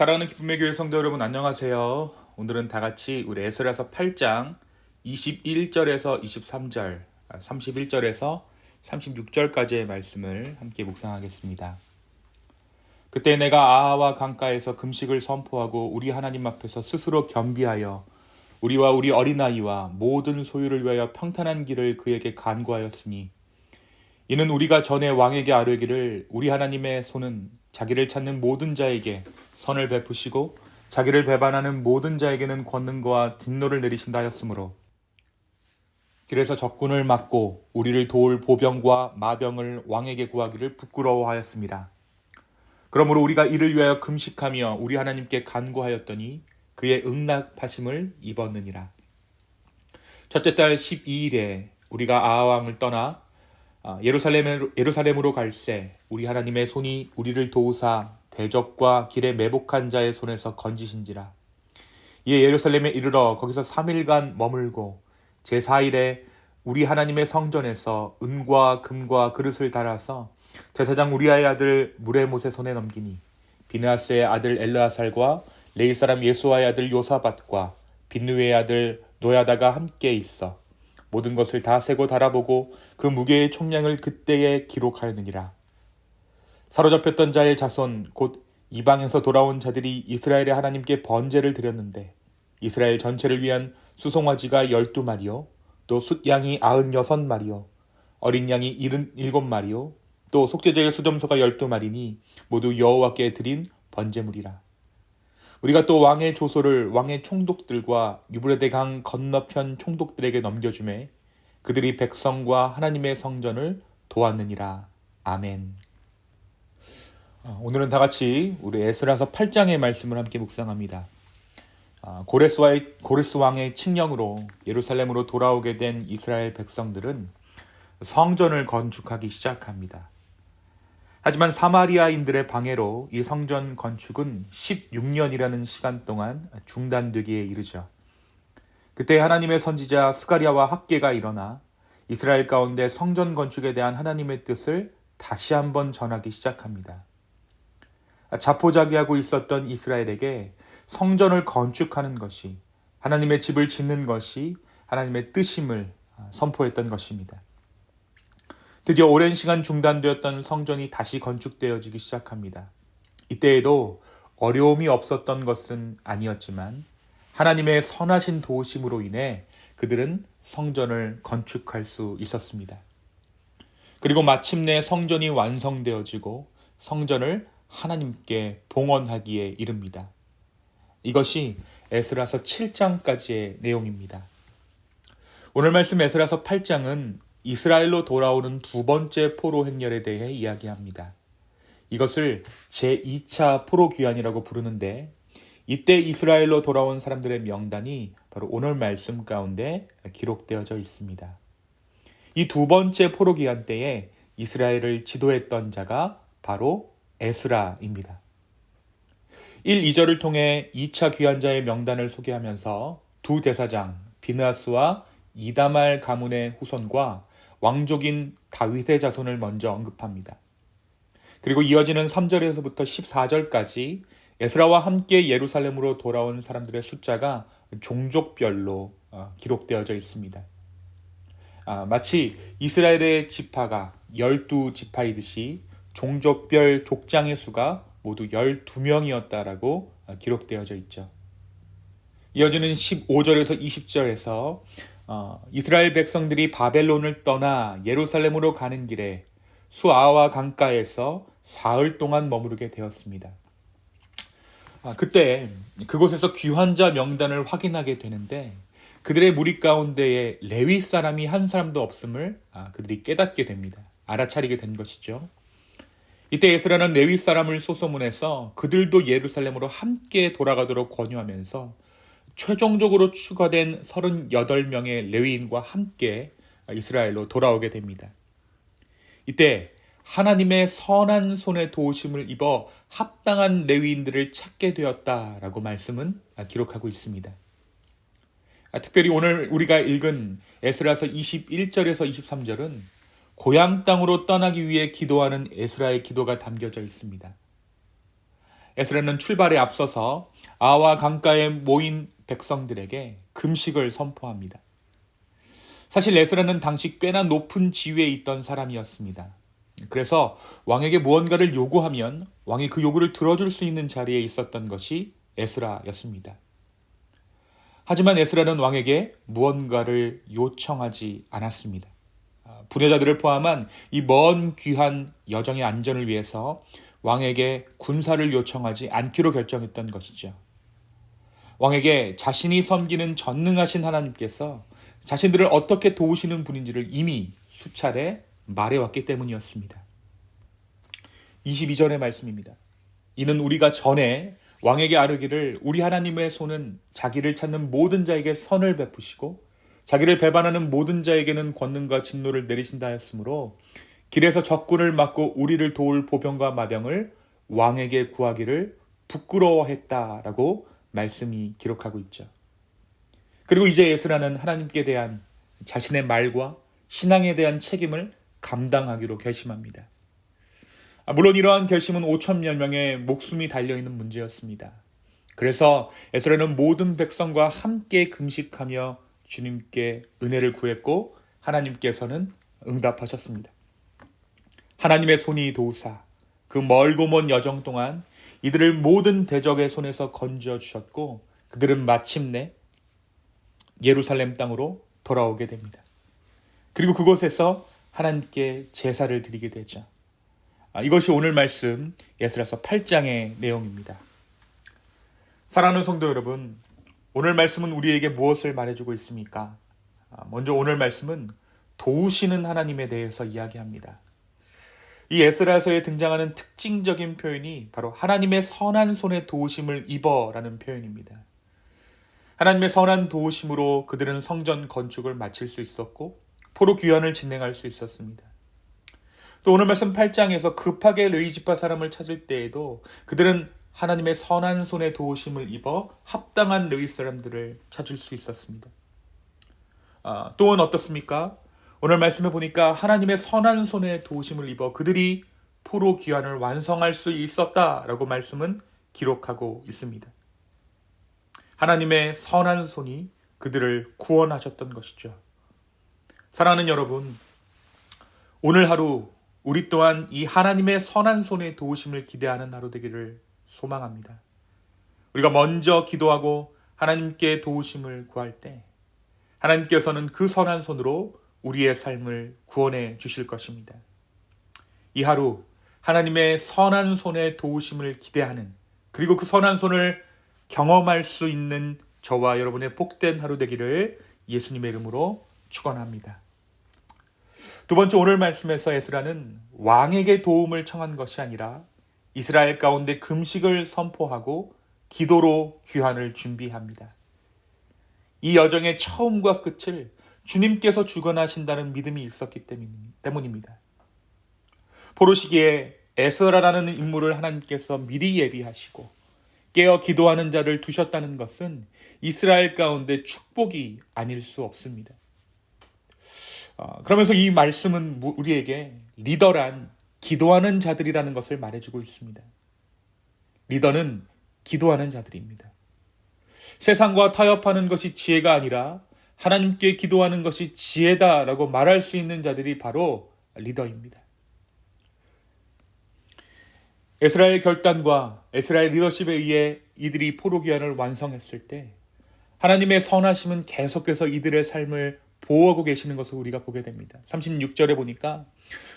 사랑하는 기쁨의 교회 성도 여러분 안녕하세요. 오늘은 다 같이 우리 에스라서 8장 21절에서 23절, 31절에서 36절까지의 말씀을 함께 묵상하겠습니다. 그때 내가 아하와 강가에서 금식을 선포하고 우리 하나님 앞에서 스스로 겸비하여 우리와 우리 어린아이와 모든 소유를 위하여 평탄한 길을 그에게 간구하였으니 이는 우리가 전에 왕에게 아뢰기를 우리 하나님의 손은 자기를 찾는 모든 자에게 선을 베푸시고 자기를 배반하는 모든 자에게는 권능과 진노를 내리신다 하였으므로 길에서 적군을 막고 우리를 도울 보병과 마병을 왕에게 구하기를 부끄러워하였습니다. 그러므로 우리가 이를 위하여 금식하며 우리 하나님께 간구하였더니 그의 응답하심을 입었느니라. 첫째 달 12일에 우리가 아하왕을 떠나 아, 예루살렘으로, 예루살렘으로 갈새 우리 하나님의 손이 우리를 도우사 대적과 길에 매복한 자의 손에서 건지신지라. 이에 예루살렘에 이르러 거기서 3일간 머물고 제4일에 우리 하나님의 성전에서 은과 금과 그릇을 달아서 제사장 우리아의 아들 무레못의 손에 넘기니 비나스의 아들 엘르아살과 레이 사람 예수아의 아들 요사밭과 빈누의 아들 노야다가 함께 있어 모든 것을 다 세고 달아보고 그 무게의 총량을 그때에 기록하였느니라. 사로잡혔던 자의 자손 곧 이방에서 돌아온 자들이 이스라엘의 하나님께 번제를 드렸는데 이스라엘 전체를 위한 수송아지가 열두 마리요 또 숫양이 아흔 여섯 마리요 어린 양이 일흔 일곱 마리요 또 속죄제의 수점소가 열두 마리니 모두 여호와께 드린 번제물이라. 우리가 또 왕의 조소를 왕의 총독들과 유브레데 강 건너편 총독들에게 넘겨주매 그들이 백성과 하나님의 성전을 도왔느니라. 아멘. 어, 오늘은 다 같이 우리 에스라서 8장의 말씀을 함께 묵상합니다. 아, 고레스와의 고레스 왕의 칙령으로 예루살렘으로 돌아오게 된 이스라엘 백성들은 성전을 건축하기 시작합니다. 하지만 사마리아인들의 방해로 이 성전 건축은 16년이라는 시간 동안 중단되기에 이르죠. 그때 하나님의 선지자 스가리아와 학계가 일어나 이스라엘 가운데 성전 건축에 대한 하나님의 뜻을 다시 한번 전하기 시작합니다. 자포자기하고 있었던 이스라엘에게 성전을 건축하는 것이 하나님의 집을 짓는 것이 하나님의 뜻임을 선포했던 것입니다. 드디어 오랜 시간 중단되었던 성전이 다시 건축되어지기 시작합니다. 이때에도 어려움이 없었던 것은 아니었지만 하나님의 선하신 도우심으로 인해 그들은 성전을 건축할 수 있었습니다. 그리고 마침내 성전이 완성되어지고 성전을 하나님께 봉헌하기에 이릅니다. 이것이 에스라서 7장까지의 내용입니다. 오늘 말씀 에스라서 8장은 이스라엘로 돌아오는 두 번째 포로 행렬에 대해 이야기합니다. 이것을 제2차 포로 귀환이라고 부르는데 이때 이스라엘로 돌아온 사람들의 명단이 바로 오늘 말씀 가운데 기록되어져 있습니다. 이 두 번째 포로 귀환 때에 이스라엘을 지도했던 자가 바로 에스라입니다. 1, 2절을 통해 2차 귀환자의 명단을 소개하면서 두 제사장 비나스와 이다말 가문의 후손과 왕족인 다윗의 자손을 먼저 언급합니다. 그리고 이어지는 3절에서부터 14절까지 에스라와 함께 예루살렘으로 돌아온 사람들의 숫자가 종족별로 어, 기록되어져 있습니다. 아, 마치 이스라엘의 지파가 12지파이듯이 종족별 족장의 수가 모두 12명이었다라고 어, 기록되어져 있죠. 이어지는 15절에서 20절에서 어, 이스라엘 백성들이 바벨론을 떠나 예루살렘으로 가는 길에 수아와 강가에서 사흘 동안 머무르게 되었습니다. 아, 그때 그곳에서 귀환자 명단을 확인하게 되는데 그들의 무리 가운데에 레위 사람이 한 사람도 없음을 아, 그들이 깨닫게 됩니다. 알아차리게 된 것이죠. 이때 에스라는 레위 사람을 소소문해서 그들도 예루살렘으로 함께 돌아가도록 권유하면서 최종적으로 추가된 38명의 레위인과 함께 이스라엘로 돌아오게 됩니다. 이때 하나님의 선한 손의 도우심을 입어 합당한 레위인들을 찾게 되었다라고 말씀은 기록하고 있습니다. 특별히 오늘 우리가 읽은 에스라서 21절에서 23절은 고향 땅으로 떠나기 위해 기도하는 에스라의 기도가 담겨져 있습니다. 에스라는 출발에 앞서서 아와 강가에 모인 백성들에게 금식을 선포합니다. 사실 에스라는 당시 꽤나 높은 지위에 있던 사람이었습니다. 그래서 왕에게 무언가를 요구하면 왕이 그 요구를 들어줄 수 있는 자리에 있었던 것이 에스라였습니다. 하지만 에스라는 왕에게 무언가를 요청하지 않았습니다. 아, 부녀자들을 포함한 이 먼 귀한 여정의 안전을 위해서 왕에게 군사를 요청하지 않기로 결정했던 것이죠. 왕에게 자신이 섬기는 전능하신 하나님께서 자신들을 어떻게 도우시는 분인지를 이미 수차례 말해왔기 때문이었습니다. 22절의 말씀입니다. 이는 우리가 전에 왕에게 아뢰기를 우리 하나님의 손은 자기를 찾는 모든 자에게 선을 베푸시고 자기를 배반하는 모든 자에게는 권능과 진노를 내리신다 하였으므로 길에서 적군을 막고 우리를 도울 보병과 마병을 왕에게 구하기를 부끄러워했다라고 말씀이 기록하고 있죠. 그리고 이제 예수라는 하나님께 대한 자신의 말과 신앙에 대한 책임을 감당하기로 결심합니다. 아, 물론 이러한 결심은 5천여 명의 목숨이 달려있는 문제였습니다. 그래서 에스라는 모든 백성과 함께 금식하며 주님께 은혜를 구했고 하나님께서는 응답하셨습니다. 하나님의 손이 도우사 그 멀고 먼 여정 동안 이들을 모든 대적의 손에서 건져 주셨고 그들은 마침내 예루살렘 땅으로 돌아오게 됩니다. 그리고 그곳에서 하나님께 제사를 드리게 되죠. 아, 이것이 오늘 말씀 예스라서 8장의 내용입니다. 사랑하는 성도 여러분, 오늘 말씀은 우리에게 무엇을 말해주고 있습니까? 아, 먼저 오늘 말씀은 도우시는 하나님에 대해서 이야기합니다. 이 에스라서에 등장하는 특징적인 표현이 바로 하나님의 선한 손에 도우심을 입어라는 표현입니다. 하나님의 선한 도우심으로 그들은 성전 건축을 마칠 수 있었고 포로 귀환을 진행할 수 있었습니다. 또 오늘 말씀 8장에서 급하게 르이지파 사람을 찾을 때에도 그들은 하나님의 선한 손에 도우심을 입어 합당한 르이 사람들을 찾을 수 있었습니다. 아, 또한 어떻습니까? 오늘 말씀에 보니까 하나님의 선한 손에 도우심을 입어 그들이 포로 귀환을 완성할 수 있었다라고 말씀은 기록하고 있습니다. 하나님의 선한 손이 그들을 구원하셨던 것이죠. 사랑하는 여러분, 오늘 하루 우리 또한 이 하나님의 선한 손의 도우심을 기대하는 하루 되기를 소망합니다. 우리가 먼저 기도하고 하나님께 도우심을 구할 때 하나님께서는 그 선한 손으로 우리의 삶을 구원해 주실 것입니다. 이 하루 하나님의 선한 손의 도우심을 기대하는 그리고 그 선한 손을 경험할 수 있는 저와 여러분의 복된 하루 되기를 예수님의 이름으로 축원합니다. 두 번째 오늘 말씀에서 에스라는 왕에게 도움을 청한 것이 아니라 이스라엘 가운데 금식을 선포하고 기도로 귀환을 준비합니다. 이 여정의 처음과 끝을 주님께서 주관하신다는 믿음이 있었기 때문입니다. 포로시기에 에스라라는 인물을 하나님께서 미리 예비하시고 깨어 기도하는 자를 두셨다는 것은 이스라엘 가운데 축복이 아닐 수 없습니다. 어, 그러면서 이 말씀은 우리에게 리더란 기도하는 자들이라는 것을 말해주고 있습니다. 리더는 기도하는 자들입니다. 세상과 타협하는 것이 지혜가 아니라 하나님께 기도하는 것이 지혜다라고 말할 수 있는 자들이 바로 리더입니다. 에스라엘 결단과 에스라엘 리더십에 의해 이들이 포로기한을 완성했을 때 하나님의 선하심은 계속해서 이들의 삶을 보호하고 계시는 것을 우리가 보게 됩니다. 36절에 보니까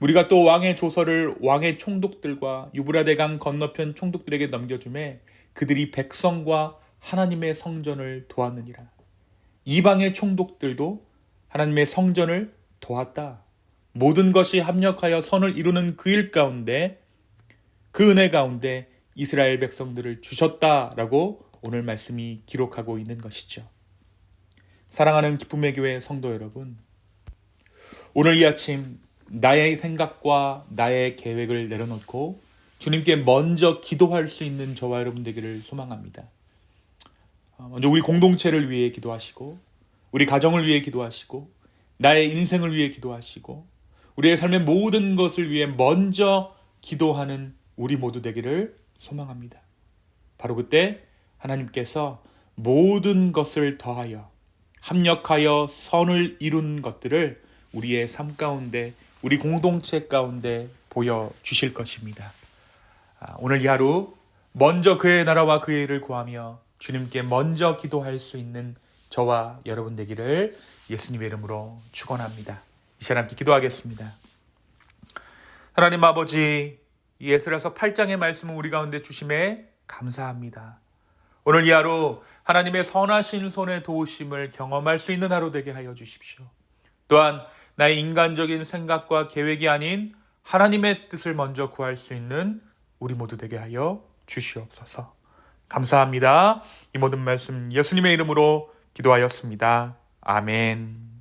우리가 또 왕의 조서를 왕의 총독들과 유브라데강 건너편 총독들에게 넘겨주매 그들이 백성과 하나님의 성전을 도왔느니라. 이방의 총독들도 하나님의 성전을 도왔다. 모든 것이 합력하여 선을 이루는 그 일 가운데 그 은혜 가운데 이스라엘 백성들을 주셨다라고 오늘 말씀이 기록하고 있는 것이죠. 사랑하는 기쁨의 교회 성도 여러분, 오늘 이 아침 나의 생각과 나의 계획을 내려놓고 주님께 먼저 기도할 수 있는 저와 여러분 되기를 소망합니다. 어, 먼저 우리 공동체를 위해 기도하시고, 우리 가정을 위해 기도하시고, 나의 인생을 위해 기도하시고, 우리의 삶의 모든 것을 위해 먼저 기도하는 우리 모두 되기를 소망합니다. 바로 그때 하나님께서 모든 것을 더하여 합력하여 선을 이룬 것들을 우리의 삶 가운데 우리 공동체 가운데 보여 주실 것입니다. 아, 오늘 이 하루 먼저 그의 나라와 그의 일을 구하며 주님께 먼저 기도할 수 있는 저와 여러분 되기를 예수님의 이름으로 축원합니다. 이 시간 함께 기도하겠습니다. 하나님 아버지 이 예수라서 8장의 말씀을 우리 가운데 주심에 감사합니다. 오늘 이 하루 하나님의 선하신 손의 도우심을 경험할 수 있는 하루 되게 하여 주십시오. 또한 나의 인간적인 생각과 계획이 아닌 하나님의 뜻을 먼저 구할 수 있는 우리 모두 되게 하여 주시옵소서. 감사합니다. 이 모든 말씀 예수님의 이름으로 기도하였습니다. 아멘.